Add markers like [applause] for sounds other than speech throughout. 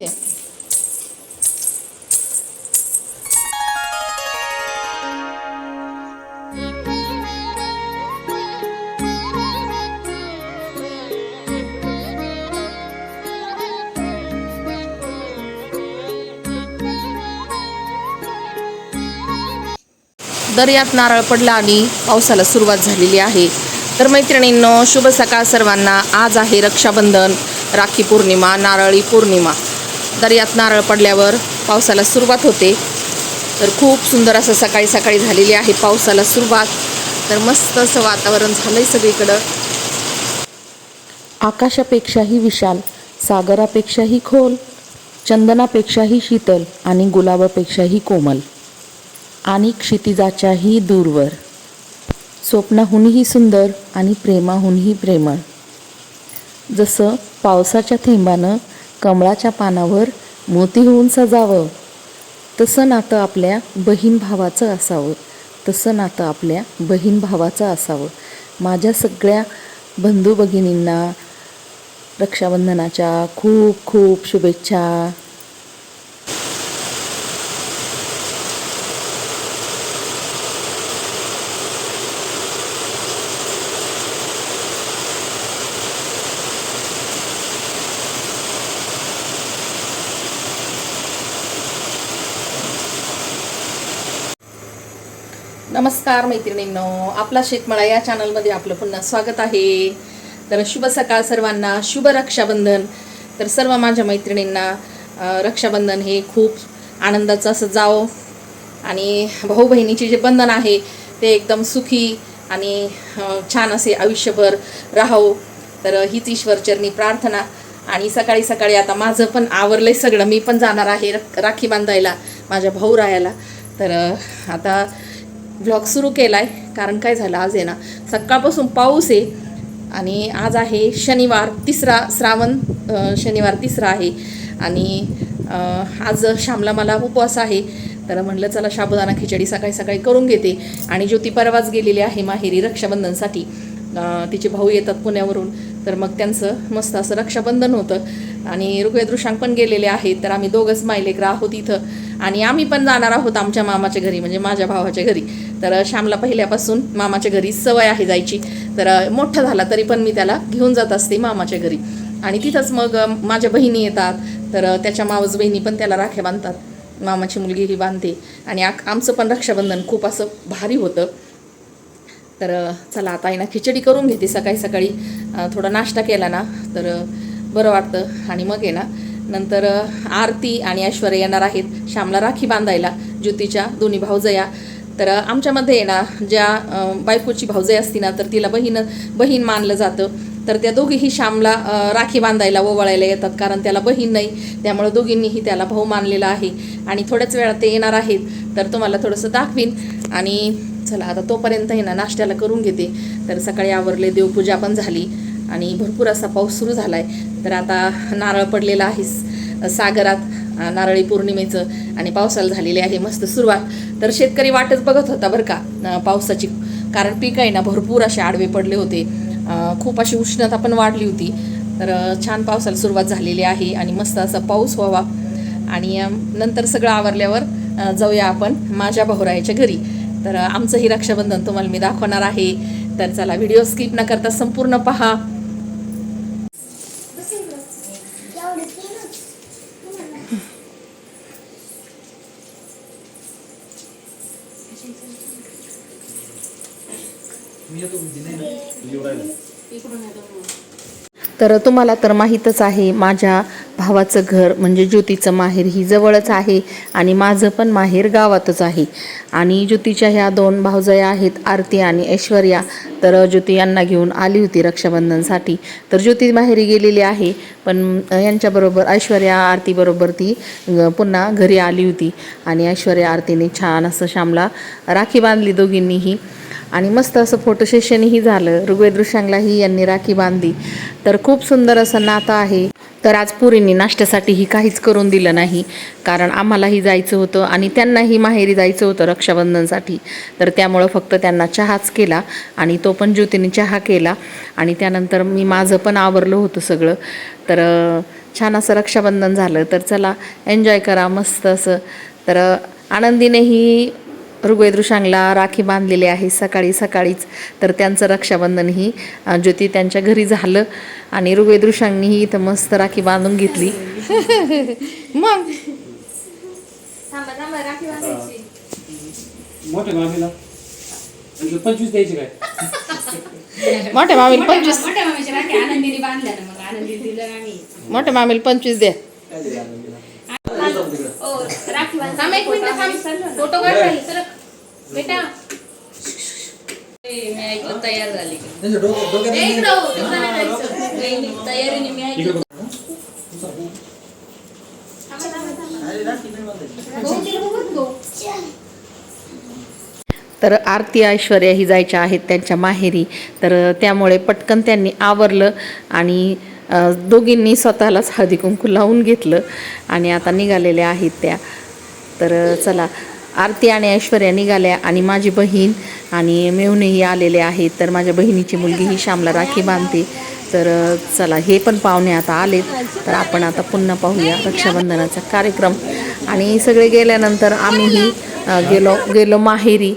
दर्यात नारळ पडला आणि पावसाला सुरुवात झालेली आहे. तर मैत्रिणींनो शुभ सकाळ सर्वांना. आज आहे रक्षाबंधन राखी पौर्णिमा नारळी पौर्णिमा. दर्यात नारळ पडल्यावर पावसाला सुरुवात होते. तर खूप सुंदर असं सकाळी सकाळी झालेली आहे पावसाला सुरुवात. तर मस्त असं वातावरण झालंय सगळीकडं. आकाशापेक्षाही विशाल सागरापेक्षाही खोल चंदनापेक्षाही शीतल आणि गुलाबापेक्षाही कोमल. आणि क्षितिजाच्याही दूरवर. स्वप्नाहूनही सुंदर आणि प्रेमाहूनही प्रेमळ. जसं पावसाच्या थेंबानं कमळाच्या पानावर मोती होऊन सजावं. तसं नातं आपल्या बहीण भावाचं असावं. तसं नातं आपल्या बहीण भावाचं असावं. माझ्या सगळ्या बंधू भगिनींना रक्षाबंधनाच्या खूप खूप शुभेच्छा. नमस्कार मैत्रिणींनो आपला शेतमळा या चॅनलमध्ये आपलं पुन्हा स्वागत आहे. तर शुभ सकाळ सर्वांना शुभ रक्षाबंधन. तर सर्व माझ्या मैत्रिणींना रक्षाबंधन हे खूप आनंदाचं असं जावं. आणि भाऊ बहिणीचे जे बंधन आहे ते एकदम सुखी आणि छान असे आयुष्यभर राहावं. तर हीच ईश्वरचरणी प्रार्थना. आणि सकाळी सकाळी आता माझं पण आवरलंय सगळं. मी पण जाणार आहे राखी बांधायला माझ्या भाऊ राहायला. तर आता ब्लॉग सुरू केला आहे कारण काय झालं आज आहे ना सकाळपासून पाऊस आहे आणि आज आहे शनिवार तिसरा श्रावण शनिवार तिसरा आहे. आणि आज श्यामला मला उपवास आहे तर म्हणलं चला शाबुदाना खिचडी सकाळी सकाळी करून घेते. आणि ज्योती परवाच गेलेली आहे माहेरी रक्षाबंधनसाठी. तिचे भाऊ येतात पुण्यावरून तर मग त्यांचं मस्त असं रक्षाबंधन होतं. आणि ऋग्वेदृशांक पण गेलेले आहेत तर आम्ही दोघंच मायलेकर आहोत इथं आणि आम्ही पण जाणार आहोत आमच्या मामाच्या घरी म्हणजे माझ्या भावाच्या घरी. तर श्यामला पहिल्यापासून मामाच्या घरी सवय आहे जायची. तर मोठा झाला तरी पण मी त्याला घेऊन जात असते मामाच्या घरी. आणि तिथंच मग माझ्या बहिणी येतात. तर त्याच्या मावस बहिणी पण त्याला राख्या बांधतात. मामाची मुलगी ही बांधते. आणि आक- आमचं पण रक्षाबंधन खूप असं भारी होतं. तर चला आता आहे ना खिचडी करून घेते सकाळी सकाळी. थोडा नाश्ता केला ना तर बरं वाटतं. आणि मग आहे ना नंतर आरती आणि ऐश्वर्या येणार आहेत. श्यामला राखी बांधायला. ज्योतीच्या दोन्ही भाऊजया. तर आमच्यामध्ये आहे ना ज्या बायकोची भाऊजय असती ना तर तिला बहीण बहीण मानलं जातं. तर त्या दोघीही श्यामला राखी बांधायला ओवाळायला येतात कारण त्याला बहीण नाही. त्यामुळे दोघींनीही त्याला भाऊ मानलेला आहे. आणि थोड्याच वेळात ते येणार आहेत. तर तुम्हाला थोडंसं दाखवीन. आणि चला आता तोपर्यंत आहे ना नाश्त्याला करून घेते. तर सकाळी आवरले देवपूजा पण झाली. आणि भरपूर असा पाऊस सुरू झाला आहे तर आता नारळ पडलेला आहे सागरात. नारळी पौर्णिमेचं आणि पावसाला झालेली आहे मस्त सुरुवात. तर शेतकरी वाटच बघत होता बरं का पावसाची. कारण पीक आहे ना भरपूर असे आडवे पडले होते. खूप अशी उष्णता पण वाढली होती. तर छान पावसाला सुरुवात झालेली आहे आणि मस्त असा पाऊस व्हावा. आणि नंतर सगळं आवरल्यावर जाऊया आपण माझ्या भाऊरायाच्या घरी. तर आमचंही रक्षाबंधन तुम्हाला मी दाखवणार आहे. तर चला व्हिडिओ स्किप न करता संपूर्ण पहा. तर तुम्हाला तर माहीतच आहे माझ्या भावाचं घर म्हणजे ज्योतीचं माहेर ही जवळच आहे आणि माझं पण माहेर गावातच आहे. आणि ज्योतीच्या ह्या दोन भावजया आहेत आरती आणि ऐश्वर्या. तर ज्योती यांना घेऊन आली होती रक्षाबंधनसाठी. तर ज्योती माहेरी गेलेली आहे पण यांच्याबरोबर ऐश्वर्या आरतीबरोबर ती पुन्हा घरी आली होती. आणि ऐश्वर्या आरतीने छान असं श्यामला राखी बांधली दोघींनीही. आणि मस्त असं फोटो सेशनही झालं. ऋग्वेद ऋषांगलाही यांनी राखी बांधली. तर खूप सुंदर असं नातं आहे. तर आज पुरींनी नाश्त्यासाठीही काहीच करून दिलं नाही. कारण आम्हालाही जायचं होतं आणि त्यांनाही माहेरी जायचं होतं रक्षाबंधनसाठी. तर त्यामुळं फक्त त्यांना चहाच केला आणि तो पण ज्योतीने चहा केला. आणि त्यानंतर मी माझं पण आवरलं होतं सगळं. तर छान असं रक्षाबंधन झालं. तर चला एन्जॉय करा मस्त असं. तर आनंदीनेही ऋग्वेदृषांगला राखी बांधलेली आहे सकाळी सकाळीच. तर त्यांचं रक्षाबंधनही अं, ज्योती त्यांच्या घरी झालं आणि ऋग्वेदृषांनीही इथं मस्त राखी बांधून घेतली. [laughs] मग? मोठ्या मामीला म्हणजे पंचवीस [laughs] मोठ्या मामीला पंचवीस द्या. फोटो काढ. बेटा. मी ऐकलं तयार झाली. हो, तयारीने मी ऐकलं. तर आरती ऐश्वर्या ही जायच्या आहेत त्यांच्या माहेरी. तर त्यामुळे पटकन त्यांनी आवरलं आणि दोघींनी स्वतःलाच हळदी कुंकू लावून घेतलं आणि आता निघालेल्या आहेत त्या. तर चला. आरती आणि ऐश्वर्या निघाल्या आणि माझी बहीण आणि मेहूनही आलेले आहेत. तर माझ्या बहिणीची मुलगी ही श्यामला राखी बांधते. तर चला हे पण पाहुणे आता आलेत. तर आपण आता पुन्हा पाहूया रक्षाबंधनाचा कार्यक्रम. आणि सगळे गेल्यानंतर आम्हीही गेलो गेलो माहेरी.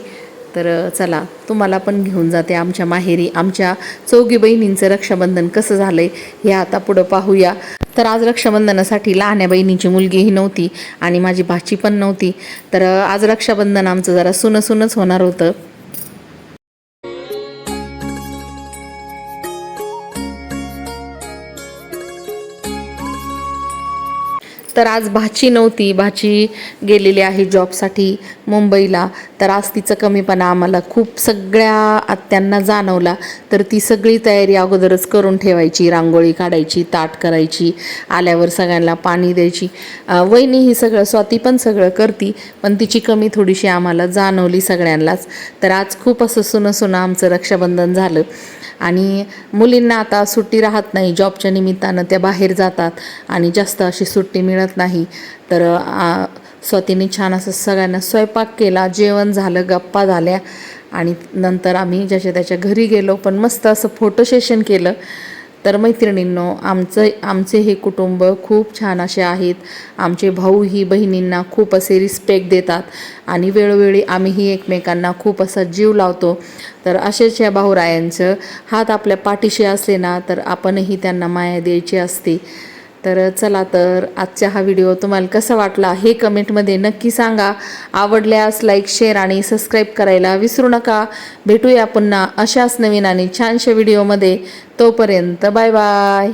तर चला तुम्हाला पण घेऊन जाते आमच्या माहेरी. आमच्या चौघी बहिणींचं रक्षाबंधन कसं झालं आहे हे आता पुढं पाहूया. तर आज रक्षाबंधनासाठी लहान्या बहिणीची मुलगीही नव्हती आणि माझी भाची पण नव्हती. तर आज रक्षाबंधन आमचं जरा सुनं सुनच होणार होतं. तर आज भाची नव्हती. भाची गेलेली आहे जॉबसाठी मुंबईला. तर आज तिचं कमीपणा आम्हाला खूप सगळ्या आत्यांना जाणवला. तर ती सगळी तयारी अगोदरच करून ठेवायची. रांगोळी काढायची ताट करायची आल्यावर सगळ्यांना पाणी द्यायची. वहिनी ही सगळं स्वाती पण सगळं करती पण तिची कमी थोडीशी आम्हाला जाणवली सगळ्यांनाच. तर आज खूप असं सुनं सुनं आमचं रक्षाबंधन झालं. आणि मुलींना आता सुट्टी राहत नाही. जॉबच्या निमित्तानं त्या बाहेर जातात आणि जास्त अशी सुट्टी मिळत नाही. तर स्वतीने छान असं सगळ्यांना स्वयंपाक केला जेवण झालं गप्पा झाल्या आणि नंतर आम्ही ज्याच्या त्याच्या घरी गेलो पण मस्त असं फोटो सेशन केलं. तर मैत्रिणींनो आमचं आमचे हे कुटुंब खूप छान असे आहेत. आमचे भाऊ ही बहिणींना खूप असे रिस्पेक्ट देतात आणि वेळोवेळी आम्हीही एकमेकांना खूप असा जीव लावतो. तर असेच या भाऊरायांचं हात आपल्या पाठीशी असले ना तर आपणही त्यांना माया द्यायची असते. तर चला तर आजचा हा व्हिडिओ तुम्हाला कसा वाटला हे कमेंटमध्ये नक्की सांगा. आवडल्यास लाईक शेअर आणि सबस्क्राईब करायला विसरू नका. भेटूया पुन्हा अशाच नवीन आणि छानशा व्हिडिओमध्ये. तोपर्यंत बाय बाय